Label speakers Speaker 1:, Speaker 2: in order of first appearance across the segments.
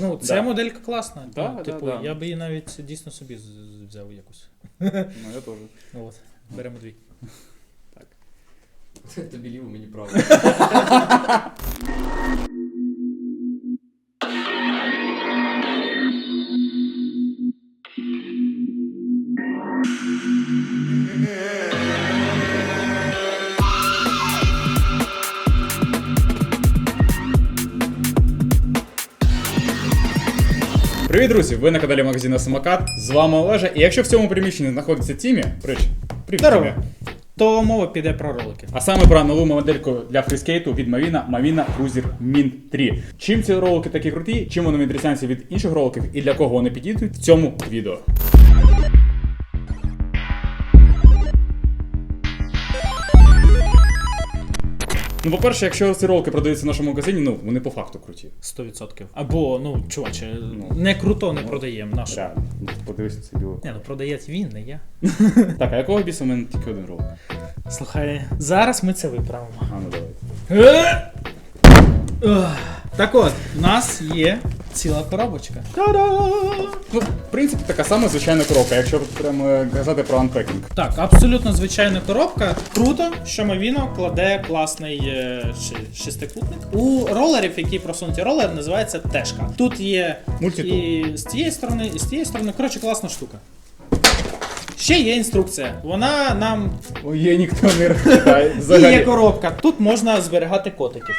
Speaker 1: Ну, ця
Speaker 2: Да.
Speaker 1: моделька класна.
Speaker 2: Да,
Speaker 1: ну,
Speaker 2: да,
Speaker 1: типу,
Speaker 2: да.
Speaker 1: я би її навіть дійсно собі взяв якусь.
Speaker 2: Ну, я теж.
Speaker 1: От, беремо дві.
Speaker 3: Тобі ліво, мені право.
Speaker 2: Привіт, друзі! Ви на каналі магазину Самокат. З вами Олежа. І якщо в цьому приміщенні знаходиться Тімі, прич, привіт,
Speaker 1: Здорово.
Speaker 2: Тімі.
Speaker 1: То мова піде про ролики.
Speaker 2: А саме про нову модельку для фріскейту від Мавіна Мавіна Cruiser Min 3. Чим ці ролики такі круті, чим вони відрізняються від інших роликів і для кого вони підійдуть в цьому відео. Ну, по-перше, якщо ці ролики продаються в нашому магазині, ну вони по факту круті.
Speaker 1: 100%. Або, ну, чуваче,
Speaker 2: Ну.
Speaker 1: не круто не продаємо. Нашу.
Speaker 2: Реально, Подивись подивися це діло.
Speaker 1: Не, ну продає він, не я.
Speaker 2: Так, а якого біса в мене тільки один ролик?
Speaker 1: Слухай, зараз ми це виправимо.
Speaker 2: А, ну давай.
Speaker 1: Е! Так от, у нас є ціла коробочка. Та-да!
Speaker 2: Ну, в принципі, така сама звичайна коробка, якщо прямо казати про анпекінг.
Speaker 1: Так, абсолютно звичайна коробка. Круто, що Mavino кладе класний е, ши- шестикутник. У ролерів, які просунуті ролер, називається тешка. Тут є
Speaker 2: Мультитул.
Speaker 1: і з цієї сторони, і з тієї сторони. Коротше, класна штука. Ще є інструкція. Вона нам
Speaker 2: Ой, є ніхто не розчитає.
Speaker 1: і є
Speaker 2: Взагалі,
Speaker 1: коробка. Тут можна зберігати котиків.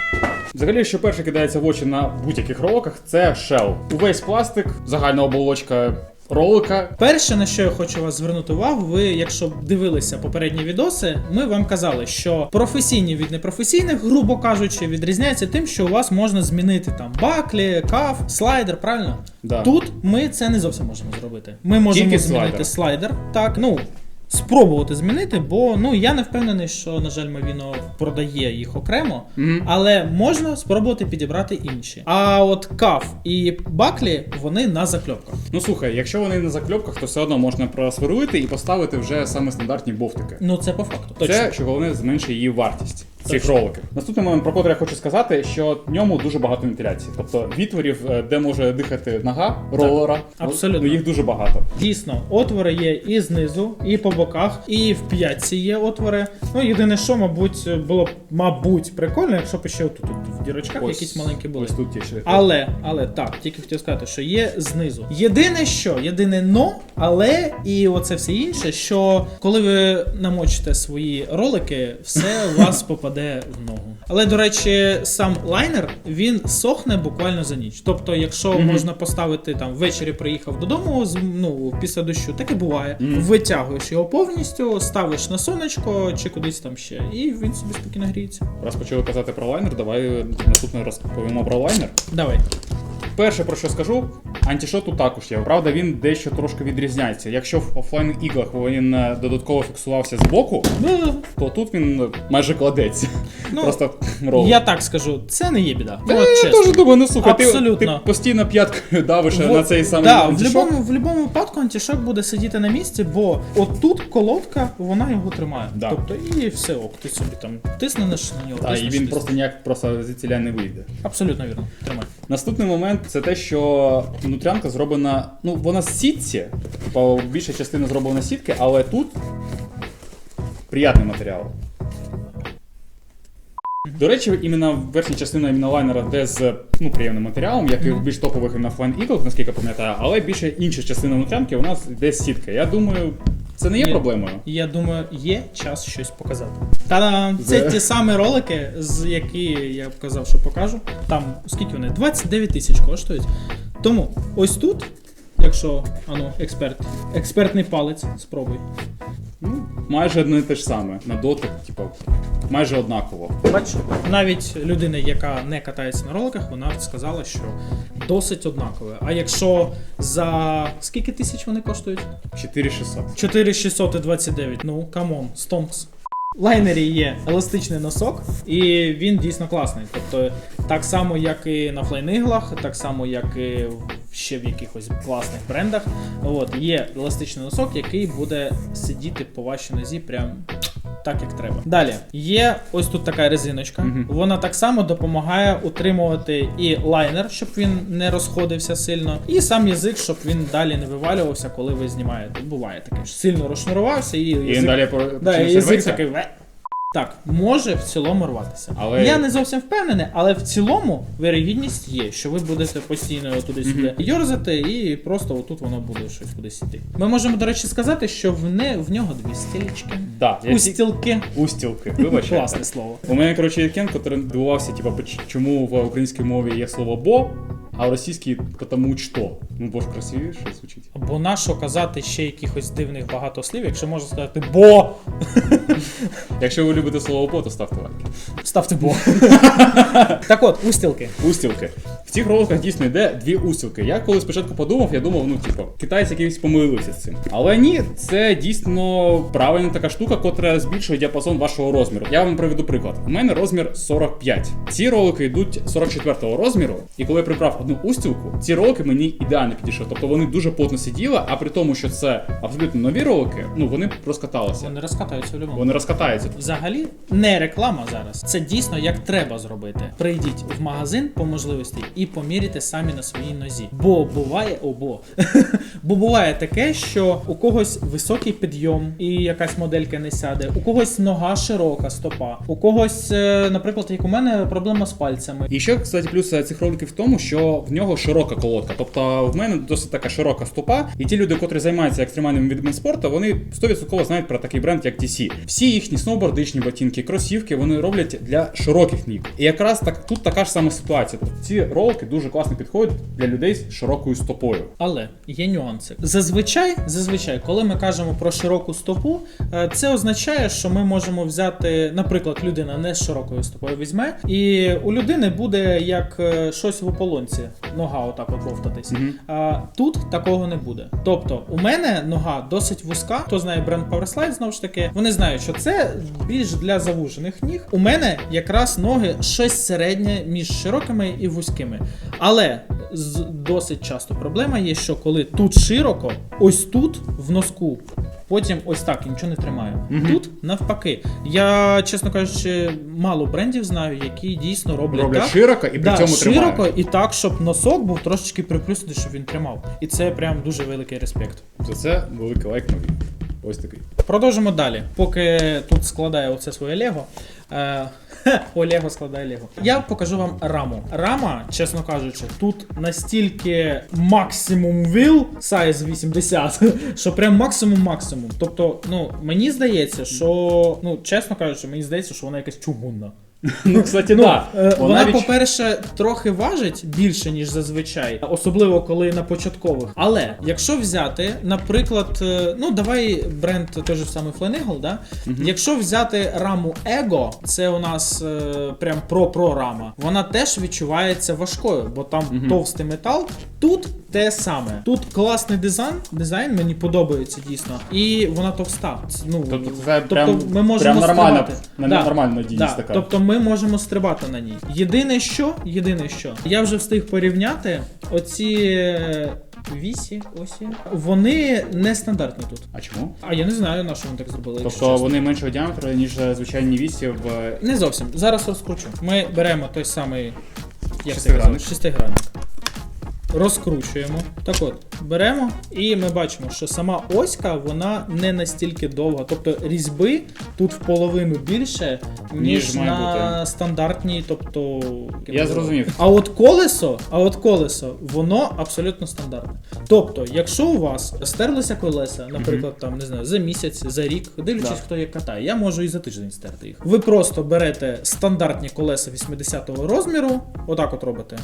Speaker 2: Взагалі, що перше кидається в очі на будь-яких роликах, це шел. Увесь пластик, загальна оболочка ролика.
Speaker 1: Перше, на що я хочу вас звернути увагу, ви, якщо дивилися попередні відоси, ми вам казали, що професійні від непрофесійних, грубо кажучи, відрізняються тим, що у вас можна змінити там баклі, каф, слайдер, правильно?
Speaker 2: Да.
Speaker 1: Тут ми це не зовсім можемо зробити. Ми можемо
Speaker 2: Тільки
Speaker 1: змінити
Speaker 2: слайдер.
Speaker 1: слайдер. Так, ну. Спробувати змінити, бо ну я не впевнений, що на жаль Мавіно продає їх окремо,
Speaker 2: Мгм.
Speaker 1: але можна спробувати підібрати інші. А от каф і баклі вони на закльопках.
Speaker 2: Ну слухай, якщо вони на закльопках, то все одно можна просверлити і поставити вже саме стандартні бовтики.
Speaker 1: Ну це по факту. Точно.
Speaker 2: Це, що головне, зменшує її вартість цих роликів. Наступний момент, про котрий я хочу сказати, що в ньому дуже багато вентиляції. Тобто відтворів, е, де може дихати нога ролера,
Speaker 1: абсолютно.
Speaker 2: ну, їх дуже багато.
Speaker 1: Дійсно, отвори є і знизу, і по боках, і в п'ятці є отвори. Ну єдине, що, мабуть, було б, мабуть, прикольно, якщо б ще отут от в дірочках якісь маленькі були.
Speaker 2: Ось тут є ще.
Speaker 1: Але, але так, тільки хотів сказати, що є знизу. Єдине що, єдине но, але і оце все інше, що коли ви намочите свої ролики, все у вас попаде в ногу. Але до речі, сам лайнер він сохне буквально за ніч. Тобто, якщо
Speaker 2: Мгм.
Speaker 1: можна поставити там ввечері, приїхав додому, ну після дощу, таке буває.
Speaker 2: Мгм.
Speaker 1: Витягуєш його повністю, ставиш на сонечко чи кудись там ще, і він собі спокійно гріється.
Speaker 2: Раз почали казати про лайнер, давай наступний раз повімо про лайнер.
Speaker 1: Давай.
Speaker 2: Перше, про що скажу, антішот тут також є. Правда, він дещо трошки відрізняється. Якщо в офлайн іглах він е, додатково фіксувався з боку,
Speaker 1: Ну,
Speaker 2: то тут він майже кладеться.
Speaker 1: Ну,
Speaker 2: Просто ролик.
Speaker 1: Я так скажу, це не є біда.
Speaker 2: Та
Speaker 1: Ну, от
Speaker 2: я
Speaker 1: чесно.
Speaker 2: теж думаю, ну слухай, ти,
Speaker 1: Абсолютно.
Speaker 2: ти постійно п'яткою давиш
Speaker 1: Во-
Speaker 2: на цей самий
Speaker 1: да, в
Speaker 2: антішок.
Speaker 1: будь-якому в будь-якому випадку антішок буде сидіти на місці, бо отут колодка, вона його тримає.
Speaker 2: Да.
Speaker 1: Тобто і все ок, ти собі там тиснеш на нього.
Speaker 2: Та, і
Speaker 1: тиснеш,
Speaker 2: він
Speaker 1: тиснеш.
Speaker 2: просто ніяк просто звідсіля не вийде.
Speaker 1: Абсолютно вірно. Тримай.
Speaker 2: Наступний момент це те, що внутрянка зроблена. Ну, вона з сітці, більша частина зроблена сітки, але тут приятний матеріал. До речі, іменно верхня частина іменно лайнера де з ну, приємним матеріалом, як і в більш топових на Flying Eagle, наскільки пам'ятаю, але більше інша частина внутрянки у нас йде з сітки. Я думаю, це не є
Speaker 1: Є.
Speaker 2: проблемою.
Speaker 1: Я думаю, є час щось показати. Та-дам! Це
Speaker 2: Зе-
Speaker 1: ті самі ролики, з які я казав, що покажу. Там скільки вони? 29 тисяч коштують. Тому ось тут, якщо ану, експерт, експертний палець, спробуй.
Speaker 2: Ну, майже одне і те ж саме. На дотик, типу, майже однаково.
Speaker 1: Бач, навіть людина, яка не катається на роликах, вона сказала, що досить однакове. А якщо за скільки тисяч вони коштують?
Speaker 2: 4600.
Speaker 1: 4629, ну камон, стомпс. В лайнері є еластичний носок, і він дійсно класний. Тобто, так само, як і на флейниглах, так само, як і в- ще в якихось класних брендах. От, є еластичний носок, який буде сидіти по вашій нозі прям так, як треба. Далі є ось тут така резиночка.
Speaker 2: Мгм.
Speaker 1: Вона так само допомагає утримувати і лайнер, щоб він не розходився сильно, і сам язик, щоб він далі не вивалювався, коли ви знімаєте. Буває таке, що сильно розшнурувався, і
Speaker 2: І
Speaker 1: язик,
Speaker 2: далі
Speaker 1: да, язик такий. Так, може в цілому рватися.
Speaker 2: Але-
Speaker 1: Я не зовсім впевнений, але в цілому вирогідність є, що ви будете постійно туди-сюди йорзати, і просто отут воно буде щось кудись іти. Ми можемо, до речі, сказати, що в, не, в нього дві стілечки.
Speaker 2: Да,
Speaker 1: Устілки.
Speaker 2: Устілки, вибачте.
Speaker 1: Класне слово.
Speaker 2: У мене, коротше, є кен, який дивувався, типу, чому в українській мові є слово бо, а в російській тому що. Ну, бо ж красивіше звучить.
Speaker 1: Бо нащо казати ще якихось дивних багато слів, якщо можна сказати бо.
Speaker 2: Якщо ви любите слово бо, то ставте лайки.
Speaker 1: Ставте бо. так от, устілки.
Speaker 2: Устілки. В цих роликах дійсно йде дві устілки. Я коли спочатку подумав, я думав, ну типу, китайці якісь помилився з цим. Але ні, це дійсно правильна така штука, котра збільшує діапазон вашого розміру. Я вам приведу приклад. У мене розмір 45. Ці ролики йдуть 44-го розміру, і коли я прибрав одну устілку, ці ролики мені ідеально підійшли. Тобто вони дуже плотно сиділи, а при тому, що це абсолютно нові ролики, ну вони розкаталися.
Speaker 1: Вони розкатаються в любому.
Speaker 2: Вони розкатаються.
Speaker 1: Взагалі не реклама зараз. Це дійсно як треба зробити. Прийдіть в магазин по можливості і поміряйте самі на своїй нозі. Бо буває обо. Бо буває таке, що у когось високий підйом і якась моделька не сяде, у когось нога широка, стопа, у когось, е, наприклад, як у мене проблема з пальцями.
Speaker 2: І ще, кстати, плюс е, цих роликів в тому, що в нього широка колодка. Тобто в мене досить така широка стопа, і ті люди, котрі займаються екстремальними видами спорту, вони 100% знають про такий бренд, як DC. Всі їхні сноубордичні ботинки, кросівки вони роблять для широких ніг. І якраз так тут така ж сама ситуація. Тобто ці ролики дуже класно підходять для людей з широкою стопою.
Speaker 1: Але є нюанси. Зазвичай, зазвичай, коли ми кажемо про широку стопу, е, це означає, що ми можемо взяти, наприклад, людина не з широкою стопою візьме, і у людини буде як е, щось в ополонці, нога отак от бовтатись.
Speaker 2: Мгм.
Speaker 1: А тут такого не буде. Тобто, у мене нога досить вузька. Хто знає бренд Powerslide, знову ж таки, вони знають, що це більш для завужених ніг. У мене якраз ноги щось середнє між широкими і вузькими. Але з досить часто проблема є, що коли тут широко, ось тут в носку. Потім ось так і нічого не тримаю.
Speaker 2: Угу.
Speaker 1: Тут навпаки. Я, чесно кажучи, мало брендів знаю, які дійсно роблять,
Speaker 2: Роблять
Speaker 1: так,
Speaker 2: широко і при
Speaker 1: да,
Speaker 2: цьому
Speaker 1: широко
Speaker 2: тримають.
Speaker 1: і так, щоб носок був трошечки приплюснутий, щоб він тримав. І це прям дуже великий респект.
Speaker 2: За це великий лайк новий. Ось такий.
Speaker 1: Продовжимо далі. Поки тут складає оце своє Лего. Е, хе, о, складає Лего. Я покажу вам раму. Рама, чесно кажучи, тут настільки максимум віл size 80, що прям максимум максимум. Тобто, ну мені здається, що ну чесно кажучи, мені здається, що вона якась чугунна.
Speaker 2: Ну, кстати,
Speaker 1: Ну,
Speaker 2: да.
Speaker 1: е, вона,
Speaker 2: навіть-
Speaker 1: по-перше, трохи важить більше, ніж зазвичай, особливо коли на початкових. Але якщо взяти, наприклад, е, ну давай бренд той же самий Flanagan, да? Якщо взяти раму Ego, це у нас е, прям про-про рама, вона теж відчувається важкою, бо там
Speaker 2: Мгм.
Speaker 1: товстий метал. Тут те саме. Тут класний дизайн, дизайн мені подобається дійсно, і вона товста. Ну,
Speaker 2: Тобто це прям,
Speaker 1: ми можемо
Speaker 2: прям нормально,
Speaker 1: стрибати.
Speaker 2: на надійність
Speaker 1: Да,
Speaker 2: така.
Speaker 1: Тобто ми можемо стрибати на ній. Єдине що, єдине що, я вже встиг порівняти оці е, вісі, осі, вони нестандартні тут.
Speaker 2: А чому?
Speaker 1: А я не знаю, на що вони так зробили. якщо
Speaker 2: Тобто
Speaker 1: чесно.
Speaker 2: вони меншого діаметру, ніж е, звичайні вісі в
Speaker 1: Не зовсім. Зараз розкручу. Ми беремо той самий як
Speaker 2: Шестигранник.
Speaker 1: казали, шестигранник. Розкручуємо. Так от, беремо і ми бачимо, що сама оська вона не настільки довга. Тобто різьби тут в половину більше, ніж,
Speaker 2: Ніж має
Speaker 1: на стандартній, тобто.
Speaker 2: Я зрозумів.
Speaker 1: А от колесо, а от колесо, воно абсолютно стандартне. Тобто, якщо у вас стерлися колеса, наприклад, там не знаю, за місяць, за рік, дивлячись,
Speaker 2: Да.
Speaker 1: хто як катає, я можу і за тиждень стерти їх. Ви просто берете стандартні колеса 80-го розміру, отак от робите.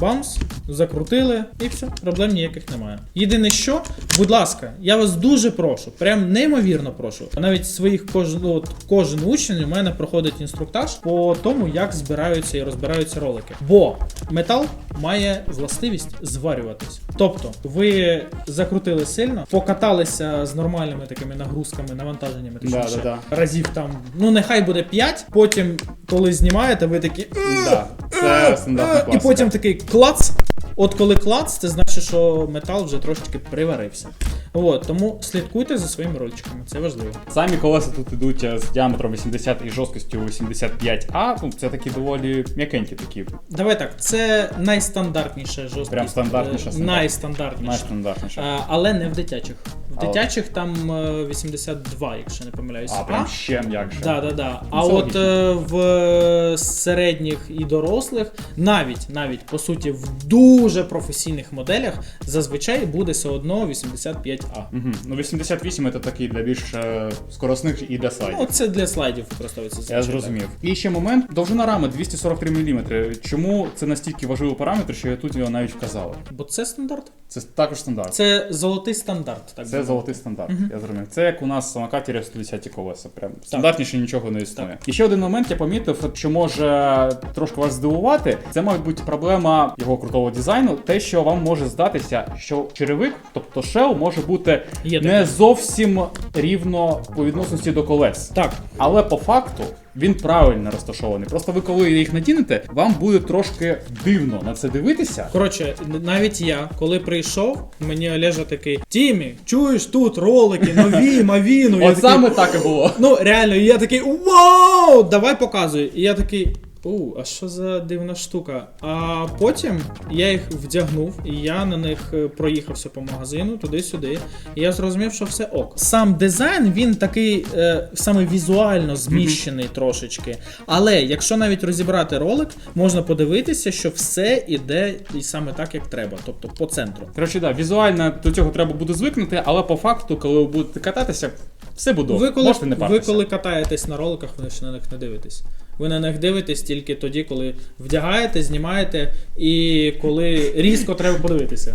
Speaker 1: Бамс, закрутили, і все, проблем ніяких немає. Єдине що, будь ласка, я вас дуже прошу, прям неймовірно прошу. Навіть своїх кожен, ну, от, кожен учень у мене проходить інструктаж по тому, як збираються і розбираються ролики. Бо метал має властивість зварюватись. Тобто, ви закрутили сильно, покаталися з нормальними такими нагрузками, навантаженнями,
Speaker 2: Да,
Speaker 1: точніше,
Speaker 2: да,
Speaker 1: разів там, ну нехай буде 5, потім, коли знімаєте, ви такі.
Speaker 2: Да, це стандартна
Speaker 1: І потім такий клац. От коли клац, це значить, що метал вже трошечки приварився. От, тому слідкуйте за своїми рольчиками, це важливо.
Speaker 2: Самі колеса тут ідуть е, з діаметром 80 і жорсткістю 85А. Ну, це такі доволі м'якенькі такі,
Speaker 1: Давай так, це найстандартніша жорсткість.
Speaker 2: Прям стандартніша,
Speaker 1: е,
Speaker 2: стандартна.
Speaker 1: Найстандартніша.
Speaker 2: найстандартніші.
Speaker 1: Е, але не в дитячих. В
Speaker 2: А.
Speaker 1: дитячих там е, 82, якщо не помиляюсь.
Speaker 2: А, прям ще м'якше.
Speaker 1: Да, да, да. А
Speaker 2: це
Speaker 1: от
Speaker 2: логічно.
Speaker 1: е, в середніх і дорослих, навіть навіть по суті в дуже професійних моделях, зазвичай буде все одно 85А.
Speaker 2: Угу. Ну 88 це такий для більш е, скоросних і для слайдів.
Speaker 1: Ну, це для слайдів використовується.
Speaker 2: Я
Speaker 1: зазвичай,
Speaker 2: зрозумів. І ще момент. Довжина рами 243 мм. Чому це настільки важливий параметр, що я тут його навіть вказав?
Speaker 1: Бо це стандарт.
Speaker 2: Це також стандарт.
Speaker 1: Це золотий стандарт. Так
Speaker 2: Це
Speaker 1: би
Speaker 2: золотий стандарт, я зрозумів. Це як у нас в самокаті 110 колеса. Прям стандартніше нічого не існує.
Speaker 1: Так.
Speaker 2: І ще один момент я помітив, що може трошки вас здивувати. Це має бути проблема його крутого дизайну. Те, що вам може здатися, що черевик, тобто шел, може бути
Speaker 1: Є
Speaker 2: не
Speaker 1: таке.
Speaker 2: зовсім рівно по відносності до колес.
Speaker 1: Так,
Speaker 2: Але по факту він правильно розташований. Просто ви, коли їх надінете, вам буде трошки дивно на це дивитися.
Speaker 1: коротше, навіть я, коли прийшов, мені Олежа такий: Тімі, чуєш тут ролики, нові, мавіну. Я
Speaker 2: От
Speaker 1: такий,
Speaker 2: саме так і було.
Speaker 1: Ну, реально, і я такий вау! Давай показуй. І я такий. У, а що за дивна штука? А потім я їх вдягнув, і я на них е, проїхався по магазину туди-сюди. І я зрозумів, що все ок. Сам дизайн він такий е, саме візуально зміщений трошечки. Але якщо навіть розібрати ролик, можна подивитися, що все іде і саме так, як треба, тобто по центру.
Speaker 2: Коротше, да, візуально до цього треба буде звикнути, але по факту, коли ви будете кататися, все буде.
Speaker 1: Ви коли,
Speaker 2: Можете не
Speaker 1: ви коли катаєтесь на роликах, ви ж на них не дивитесь. Ви на них дивитесь тільки тоді, коли вдягаєте, знімаєте і коли різко треба подивитися.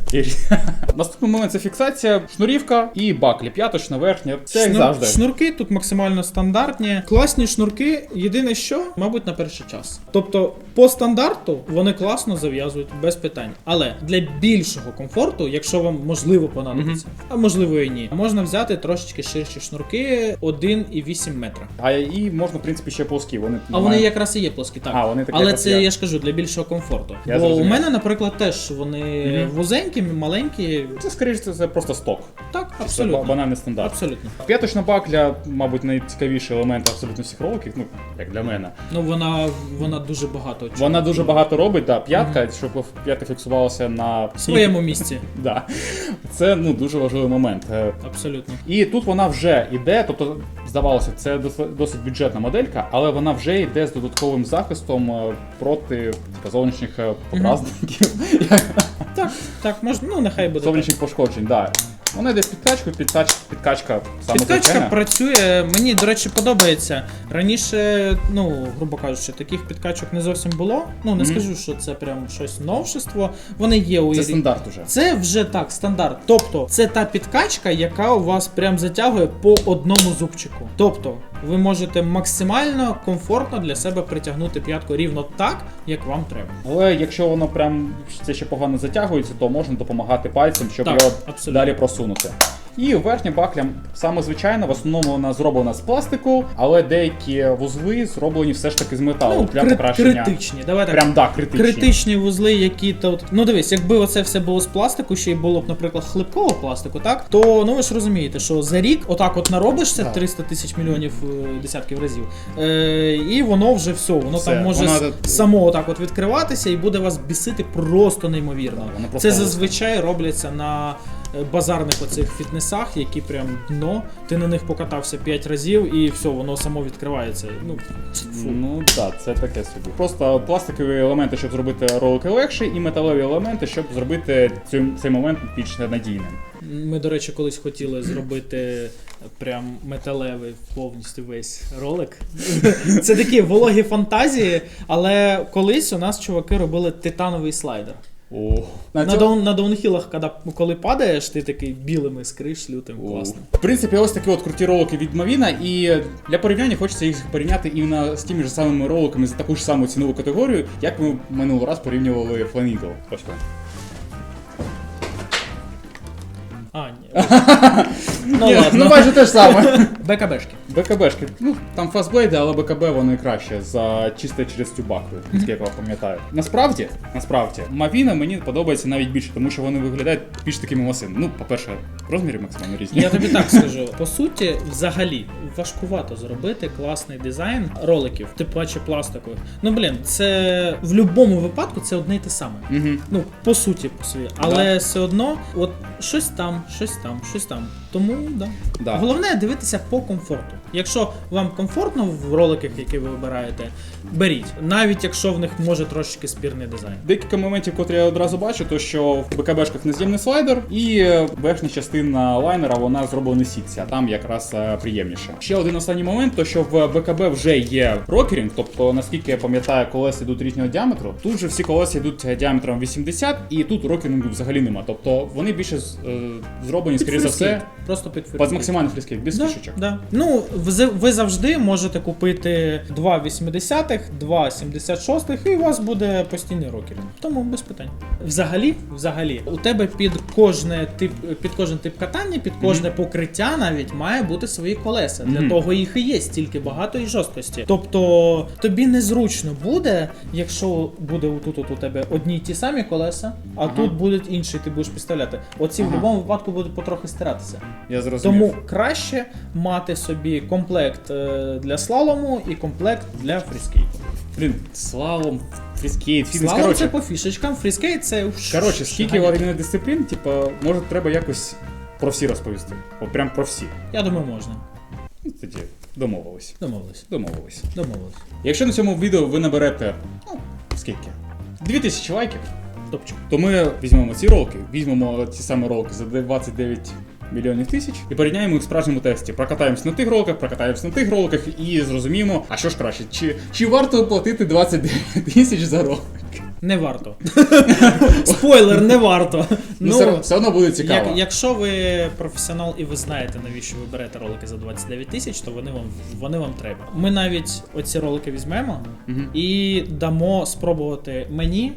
Speaker 2: Наступний момент це фіксація, шнурівка і баклі, п'яточна, верхня. Це як
Speaker 1: Шнур-
Speaker 2: завжди.
Speaker 1: Шнурки тут максимально стандартні. Класні шнурки, єдине що, мабуть, на перший час. Тобто, по стандарту вони класно зав'язують без питань. Але для більшого комфорту, якщо вам можливо понадобиться, а можливо і ні, можна взяти трошечки ширші шнурки 1,8 метра.
Speaker 2: А і можна, в принципі, ще плоскі. Вони
Speaker 1: А вони якраз і є плоскі, так.
Speaker 2: А, вони такі,
Speaker 1: Але це
Speaker 2: я.
Speaker 1: я ж кажу для більшого комфорту.
Speaker 2: Я
Speaker 1: Бо
Speaker 2: зрозумів.
Speaker 1: у мене, наприклад, теж вони
Speaker 2: Мгм.
Speaker 1: вузенькі, маленькі.
Speaker 2: Це, скоріше, це, це просто сток.
Speaker 1: Так,
Speaker 2: Це ба-
Speaker 1: абсолютно.
Speaker 2: банальний стандарт.
Speaker 1: Абсолютно.
Speaker 2: П'яточна бакля, мабуть, найцікавіший елемент абсолютно всіх роликів, ну, як для мене.
Speaker 1: Ну вона, вона дуже багато. чого.
Speaker 2: Вона дуже багато робить, да, п'ятка, щоб п'ятка фіксувалася на
Speaker 1: в своєму місці.
Speaker 2: Да. Це ну дуже важливий момент. Е,
Speaker 1: Абсолютно.
Speaker 2: І тут вона вже йде, тобто здавалося, це дос- досить бюджетна моделька, але вона вже йде з додатковим захистом е, проти зовнішніх е, подразників,
Speaker 1: Так, так, можна, ну нехай буде.
Speaker 2: Зовнішніх пошкоджень. Да. Вона йде з підкачкою, підкач, підкачка саме
Speaker 1: Підкачка
Speaker 2: звичайна.
Speaker 1: працює, мені, до речі, подобається. Раніше, ну, грубо кажучи, таких підкачок не зовсім було. Ну, не
Speaker 2: Мгм.
Speaker 1: скажу, що це прям щось новшество. Вони є у
Speaker 2: Це стандарт уже.
Speaker 1: Це вже так, стандарт. Тобто, це та підкачка, яка у вас прям затягує по одному зубчику. Тобто, ви можете максимально комфортно для себе притягнути п'ятку рівно так, як вам треба.
Speaker 2: Але якщо воно прям це ще погано затягується, то можна допомагати пальцем, щоб
Speaker 1: Так,
Speaker 2: його
Speaker 1: абсолютно.
Speaker 2: далі просунути. І верхня бакля саме звичайна, в основному вона зроблена з пластику, але деякі вузли зроблені все ж таки з металу
Speaker 1: Ну,
Speaker 2: для
Speaker 1: кри-
Speaker 2: покращення.
Speaker 1: критичні. Давай так.
Speaker 2: Прям да, критичні.
Speaker 1: Критичні вузли, які тут. Ну дивись, якби оце все було з пластику, ще й було б, наприклад, хлипкого пластику, так? То ну ви ж розумієте, що за рік отак от наробишся
Speaker 2: Так.
Speaker 1: 300 тисяч мільйонів е, десятків разів. Е, і воно вже все, воно
Speaker 2: Все,
Speaker 1: там може
Speaker 2: це-
Speaker 1: само отак от відкриватися і буде вас бісити просто неймовірно. Це зазвичай робляться на базарних оцих фітнесах, які прям дно. Ти на них покатався 5 разів і все, воно само відкривається. Ну, фу.
Speaker 2: Ну так, це таке собі. Просто пластикові елементи, щоб зробити ролики легші, і металеві елементи, щоб зробити цей, цей момент більш надійним.
Speaker 1: Ми, до речі, колись хотіли зробити прям металевий повністю весь ролик. Це такі вологі фантазії, але колись у нас чуваки робили титановий слайдер.
Speaker 2: О, на
Speaker 1: На,
Speaker 2: цьому-
Speaker 1: даун, на даунхілах, коли, коли падаєш, ти такий білим іскриш, лютим,
Speaker 2: О.
Speaker 1: класно.
Speaker 2: В принципі, ось такі от круті ролики від Мавіна, і для порівняння хочеться їх порівняти іменно з тими ж самими роликами за таку ж саму цінову категорію, як ми минулий раз порівнювали Flamingo. Ось вони.
Speaker 1: А, ні. Ну
Speaker 2: Ні,
Speaker 1: ладно.
Speaker 2: Ну майже те ж саме.
Speaker 1: БКБшки.
Speaker 2: БКБшки. Ну там фастблейди, але БКБ вони краще за чисто через цю баклю, наскільки я пам'ятаю. Насправді, насправді, Мавіна мені подобається навіть більше, тому що вони виглядають більш такими масивними. Ну, по-перше, розміри максимально різні.
Speaker 1: Я тобі так скажу. По суті, взагалі, важкувато зробити класний дизайн роликів, тим паче пластикових. Ну блін, це в будь-якому випадку це одне й те саме.
Speaker 2: Угу.
Speaker 1: Ну, по суті, по своїй. Але все одно, от щось там, щось там, щось там. Тому да.
Speaker 2: Да.
Speaker 1: Головне дивитися по комфорту. Якщо вам комфортно в роликах, які ви вибираєте, беріть. Навіть якщо в них може трошечки спірний дизайн.
Speaker 2: Декілька моментів, котрі я одразу бачу, то що в БКБшках нез'ємний слайдер, і верхня частина лайнера вона зроблена сітці, а там якраз е, приємніше. Ще один останній момент, то що в БКБ вже є рокерінг, тобто наскільки я пам'ятаю, колеса йдуть різного діаметру. Тут же всі колеса йдуть е, діаметром 80, і тут рокерінгу взагалі нема. Тобто вони більше е, зроблені, скоріше за все,
Speaker 1: Просто під
Speaker 2: під
Speaker 1: фріскейт.
Speaker 2: максимальний фріскейт, без
Speaker 1: Да,
Speaker 2: фішечок.
Speaker 1: да. Ну, ви, завжди можете купити 2 80-х, 2 76-х, і у вас буде постійний рокер. Тому без питань. Взагалі, взагалі, у тебе під кожне тип, під кожен тип катання, під кожне покриття навіть має бути свої колеса. Для
Speaker 2: Мгм.
Speaker 1: того їх і є стільки багато і жорсткості. Тобто тобі незручно буде, якщо буде отут у тебе одні й ті самі колеса, а
Speaker 2: Ага.
Speaker 1: тут будуть інші, ти будеш підставляти. Оці в будь-якому випадку будуть потрохи стиратися.
Speaker 2: Я зрозумів.
Speaker 1: Тому краще мати собі комплект е, для слалому і комплект для фріскейту.
Speaker 2: Блін, слалом, фріскейт, фітнес,
Speaker 1: Слалом
Speaker 2: коротше.
Speaker 1: це по фішечкам, фріскейт це
Speaker 2: Коротше, скільки варіальних дисциплін, типу, може треба якось про всі розповісти. От прям про всі.
Speaker 1: Я думаю, можна.
Speaker 2: Ну, Тоді домовились.
Speaker 1: Домовились.
Speaker 2: Домовились.
Speaker 1: Домовились.
Speaker 2: Якщо на цьому відео ви наберете, ну, скільки? 2000 лайків,
Speaker 1: Топчик.
Speaker 2: то ми візьмемо ці ролики, візьмемо ці самі ролики за 29 мільйонів тисяч і порівняємо їх в справжньому тесті. Прокатаємось на тих роликах, прокатаємось на тих роликах і зрозуміємо, а що ж краще, чи, чи варто платити 29 тисяч за ролик?
Speaker 1: Не варто. Спойлер, не варто.
Speaker 2: Ну, все, все одно буде цікаво.
Speaker 1: Як, якщо ви професіонал і ви знаєте, навіщо ви берете ролики за 29 тисяч, то вони вам, вони вам треба. Ми навіть оці ролики візьмемо і дамо спробувати мені,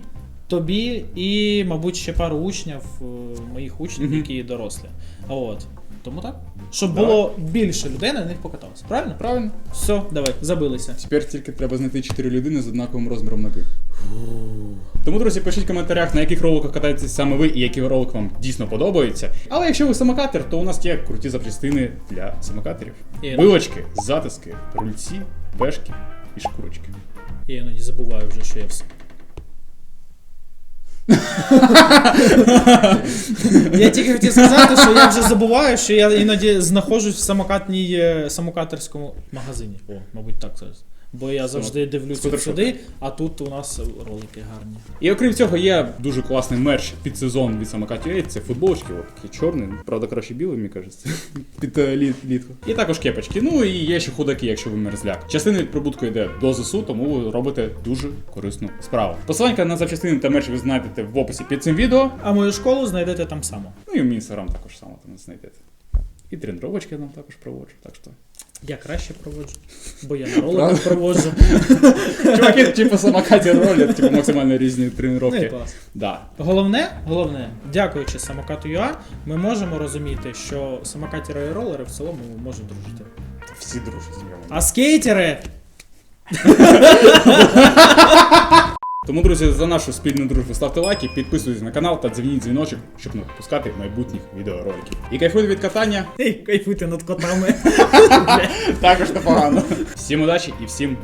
Speaker 1: тобі і, мабуть, ще пару учнів, е, моїх учнів, які дорослі. От. Тому так. Щоб
Speaker 2: Давай.
Speaker 1: було більше людей на них покаталося. Правильно?
Speaker 2: Правильно?
Speaker 1: Все, давай, забилися.
Speaker 2: Тепер тільки треба знайти 4 людини з однаковим розміром ноги. Тому, друзі, пишіть в коментарях, на яких роликах катаєтесь саме ви і який ролик вам дійсно подобається. Але якщо ви самокатер, то у нас є круті запчастини для самокатерів.
Speaker 1: І-
Speaker 2: Билочки, затиски, рульці, пешки і шкурочки.
Speaker 1: Я іноді забуваю вже, що я все. Я тільки хотів сказати, що я вже забуваю, що я іноді знаходжусь в самокатній е, самокатерському магазині. О, мабуть, так зараз. Бо я завжди дивлюся сюди, а тут у нас ролики гарні.
Speaker 2: І окрім цього, є дуже класний мерч під сезон від самокатів. Це футболочки, от такі чорні, правда, краще білий, мені кажеться, під е, літ, літку. І також кепочки. Ну і є ще худаки, якщо ви мерзляк. Частина від прибутку йде до ЗСУ, тому ви робите дуже корисну справу. Посилання на запчастини та мерч ви знайдете в описі під цим відео.
Speaker 1: А мою школу знайдете там само.
Speaker 2: Ну і в мій інстаграм також само там знайдете. І тренувачки я там також проводжу, так що.
Speaker 1: Я краще проводжу, бо я на роликах проводжу.
Speaker 2: Чуваки, типу самокаті роблять, типу максимально різні
Speaker 1: Ну і
Speaker 2: тренування.
Speaker 1: клас.
Speaker 2: Да.
Speaker 1: Головне, головне, дякуючи самокату ЮА, ми можемо розуміти, що самокатери і ролери в цілому можуть дружити.
Speaker 2: Всі дружать з ними.
Speaker 1: А скейтери
Speaker 2: Тому, друзі, за нашу спільну дружбу ставте лайки, підписуйтесь на канал та дзвініть дзвіночок, щоб не пропускати майбутніх відеороликів. І кайфуйте від катання,
Speaker 1: кайфуйте над котами.
Speaker 2: також непогано. Всім удачі і всім